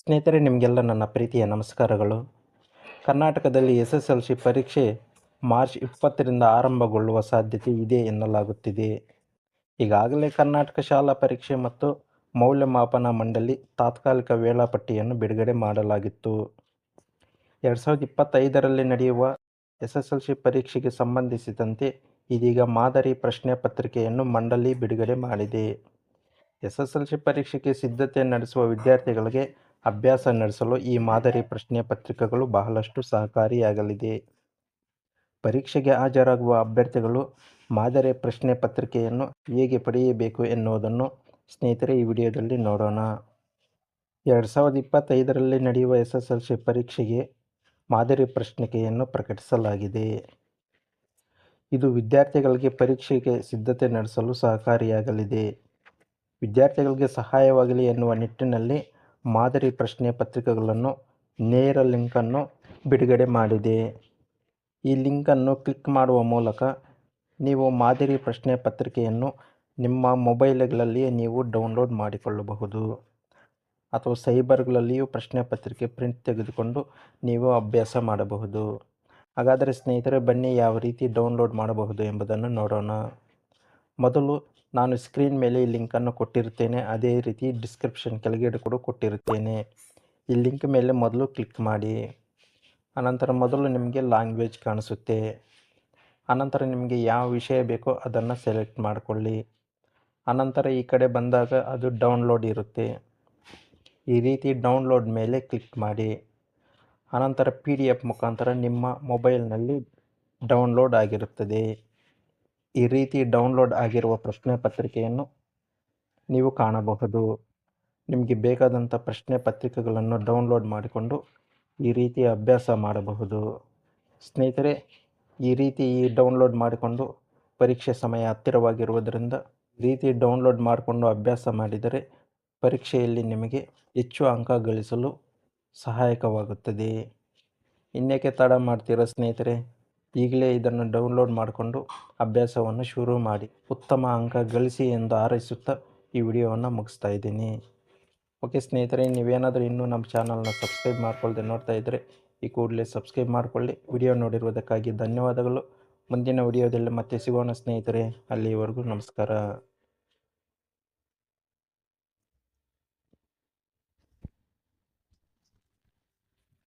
ಸ್ನೇಹಿತರೆ, ನಿಮಗೆಲ್ಲ ನನ್ನ ಪ್ರೀತಿಯ ನಮಸ್ಕಾರಗಳು. ಕರ್ನಾಟಕದಲ್ಲಿ ಎಸ್ ಎಸ್ ಎಲ್ ಸಿ ಪರೀಕ್ಷೆ ಮಾರ್ಚ್ ಇಪ್ಪತ್ತರಿಂದ ಆರಂಭಗೊಳ್ಳುವ ಸಾಧ್ಯತೆ ಇದೆ ಎನ್ನಲಾಗುತ್ತಿದೆ. ಈಗಾಗಲೇ ಕರ್ನಾಟಕ ಶಾಲಾ ಪರೀಕ್ಷೆ ಮತ್ತು ಮೌಲ್ಯಮಾಪನ ಮಂಡಳಿ ತಾತ್ಕಾಲಿಕ ವೇಳಾಪಟ್ಟಿಯನ್ನು ಬಿಡುಗಡೆ ಮಾಡಲಾಗಿತ್ತು. ಎರಡು ಸಾವಿರದ ಇಪ್ಪತ್ತೈದರಲ್ಲಿ ನಡೆಯುವ ಎಸ್ ಎಸ್ ಎಲ್ ಸಿ ಪರೀಕ್ಷೆಗೆ ಸಂಬಂಧಿಸಿದಂತೆ ಇದೀಗ ಮಾದರಿ ಪ್ರಶ್ನೆ ಪತ್ರಿಕೆಯನ್ನು ಮಂಡಳಿ ಬಿಡುಗಡೆ ಮಾಡಿದೆ. ಎಸ್ ಎಸ್ ಎಲ್ ಸಿ ಪರೀಕ್ಷೆಗೆ ಸಿದ್ಧತೆ ನಡೆಸುವ ವಿದ್ಯಾರ್ಥಿಗಳಿಗೆ ಅಭ್ಯಾಸ ನಡೆಸಲು ಈ ಮಾದರಿ ಪ್ರಶ್ನೆ ಪತ್ರಿಕೆಗಳು ಬಹಳಷ್ಟು ಸಹಕಾರಿಯಾಗಲಿದೆ. ಪರೀಕ್ಷೆಗೆ ಹಾಜರಾಗುವ ಅಭ್ಯರ್ಥಿಗಳು ಮಾದರಿ ಪ್ರಶ್ನೆ ಪತ್ರಿಕೆಯನ್ನು ಹೇಗೆ ಪಡೆಯಬೇಕು ಎನ್ನುವುದನ್ನು ಸ್ನೇಹಿತರೆ ಈ ವಿಡಿಯೋದಲ್ಲಿ ನೋಡೋಣ. ಎರಡು ಸಾವಿರದ ಇಪ್ಪತ್ತೈದರಲ್ಲಿ ನಡೆಯುವ ಎಸ್ ಎಸ್ ಎಲ್ ಸಿ ಪರೀಕ್ಷೆಗೆ ಮಾದರಿ ಪ್ರಶ್ನಿಕೆಯನ್ನು ಪ್ರಕಟಿಸಲಾಗಿದೆ. ಇದು ವಿದ್ಯಾರ್ಥಿಗಳಿಗೆ ಪರೀಕ್ಷೆಗೆ ಸಿದ್ಧತೆ ನಡೆಸಲು ಸಹಕಾರಿಯಾಗಲಿದೆ. ವಿದ್ಯಾರ್ಥಿಗಳಿಗೆ ಸಹಾಯವಾಗಲಿ ಎನ್ನುವ ನಿಟ್ಟಿನಲ್ಲಿ ಮಾದರಿ ಪ್ರಶ್ನೆ ಪತ್ರಿಕೆಗಳನ್ನು ನೇರ ಲಿಂಕನ್ನು ಬಿಡುಗಡೆ ಮಾಡಿದೆ. ಈ ಲಿಂಕನ್ನು ಕ್ಲಿಕ್ ಮಾಡುವ ಮೂಲಕ ನೀವು ಮಾದರಿ ಪ್ರಶ್ನೆ ಪತ್ರಿಕೆಯನ್ನು ನಿಮ್ಮ ಮೊಬೈಲ್ಗಳಲ್ಲಿಯೇ ನೀವು ಡೌನ್ಲೋಡ್ ಮಾಡಿಕೊಳ್ಳಬಹುದು. ಅಥವಾ ಸೈಬರ್ಗಳಲ್ಲಿಯೂ ಪ್ರಶ್ನೆ ಪತ್ರಿಕೆ ಪ್ರಿಂಟ್ ತೆಗೆದುಕೊಂಡು ನೀವು ಅಭ್ಯಾಸ ಮಾಡಬಹುದು. ಹಾಗಾದರೆ ಸ್ನೇಹಿತರೆ, ಬನ್ನಿ ಯಾವ ರೀತಿ ಡೌನ್ಲೋಡ್ ಮಾಡಬಹುದು ಎಂಬುದನ್ನು ನೋಡೋಣ. ಮೊದಲು ನಾನು ಸ್ಕ್ರೀನ್ ಮೇಲೆ ಈ ಲಿಂಕನ್ನು ಕೊಟ್ಟಿರ್ತೇನೆ ಅದೇ ರೀತಿ ಡಿಸ್ಕ್ರಿಪ್ಷನ್ ಕೆಳಗಡೆ ಕೂಡ ಕೊಟ್ಟಿರುತ್ತೇನೆ. ಈ ಲಿಂಕ್ ಮೇಲೆ ಮೊದಲು ಕ್ಲಿಕ್ ಮಾಡಿ. ಅನಂತರ ಮೊದಲು ನಿಮಗೆ ಲ್ಯಾಂಗ್ವೇಜ್ ಕಾಣಿಸುತ್ತೆ. ಅನಂತರ ನಿಮಗೆ ಯಾವ ವಿಷಯ ಬೇಕೋ ಅದನ್ನು ಸೆಲೆಕ್ಟ್ ಮಾಡಿಕೊಳ್ಳಿ. ಅನಂತರ ಈ ಕಡೆ ಬಂದಾಗ ಅದು ಡೌನ್ಲೋಡ್ ಇರುತ್ತೆ. ಈ ರೀತಿ ಡೌನ್ಲೋಡ್ ಮೇಲೆ ಕ್ಲಿಕ್ ಮಾಡಿ. ಅನಂತರ ಪಿ ಡಿ ಎಫ್ ಮುಖಾಂತರ ನಿಮ್ಮ ಮೊಬೈಲ್ನಲ್ಲಿ ಡೌನ್ಲೋಡ್ ಆಗಿರುತ್ತದೆ. ಈ ರೀತಿ ಡೌನ್ಲೋಡ್ ಆಗಿರುವ ಪ್ರಶ್ನೆ ಪತ್ರಿಕೆಯನ್ನು ನೀವು ಕಾಣಬಹುದು. ನಿಮಗೆ ಬೇಕಾದಂಥ ಪ್ರಶ್ನೆ ಪತ್ರಿಕೆಗಳನ್ನು ಡೌನ್ಲೋಡ್ ಮಾಡಿಕೊಂಡು ಈ ರೀತಿ ಅಭ್ಯಾಸ ಮಾಡಬಹುದು. ಸ್ನೇಹಿತರೆ, ಈ ರೀತಿ ಈ ಡೌನ್ಲೋಡ್ ಮಾಡಿಕೊಂಡು ಪರೀಕ್ಷೆ ಸಮಯ ಹತ್ತಿರವಾಗಿರುವುದರಿಂದ ಈ ರೀತಿ ಡೌನ್ಲೋಡ್ ಮಾಡಿಕೊಂಡು ಅಭ್ಯಾಸ ಮಾಡಿದರೆ ಪರೀಕ್ಷೆಯಲ್ಲಿ ನಿಮಗೆ ಹೆಚ್ಚು ಅಂಕ ಗಳಿಸಲು ಸಹಾಯಕವಾಗುತ್ತದೆ. ಇನ್ನೇಕೆ ತಡ ಮಾಡ್ತೀರಾ ಸ್ನೇಹಿತರೆ? ಈಗಲೇ ಇದನ್ನು ಡೌನ್ಲೋಡ್ ಮಾಡಿಕೊಂಡು ಅಭ್ಯಾಸವನ್ನು ಶುರು ಮಾಡಿ ಉತ್ತಮ ಅಂಕ ಗಳಿಸಿ ಎಂದು ಹಾರೈಸುತ್ತಾ ಈ ವಿಡಿಯೋವನ್ನು ಮುಗಿಸ್ತಾ ಇದ್ದೀನಿ. ಓಕೆ ಸ್ನೇಹಿತರೆ, ನೀವೇನಾದರೂ ಇನ್ನೂ ನಮ್ಮ ಚಾನಲ್ನ ಸಬ್ಸ್ಕ್ರೈಬ್ ಮಾಡ್ಕೊಳ್ಳದೆ ನೋಡ್ತಾ ಇದ್ದರೆ ಈ ಕೂಡಲೇ ಸಬ್ಸ್ಕ್ರೈಬ್ ಮಾಡಿಕೊಳ್ಳಿ. ವಿಡಿಯೋ ನೋಡಿರುವುದಕ್ಕಾಗಿ ಧನ್ಯವಾದಗಳು. ಮುಂದಿನ ವಿಡಿಯೋದಲ್ಲಿ ಮತ್ತೆ ಸಿಗೋಣ ಸ್ನೇಹಿತರೆ. ಅಲ್ಲಿವರೆಗೂ ನಮಸ್ಕಾರ.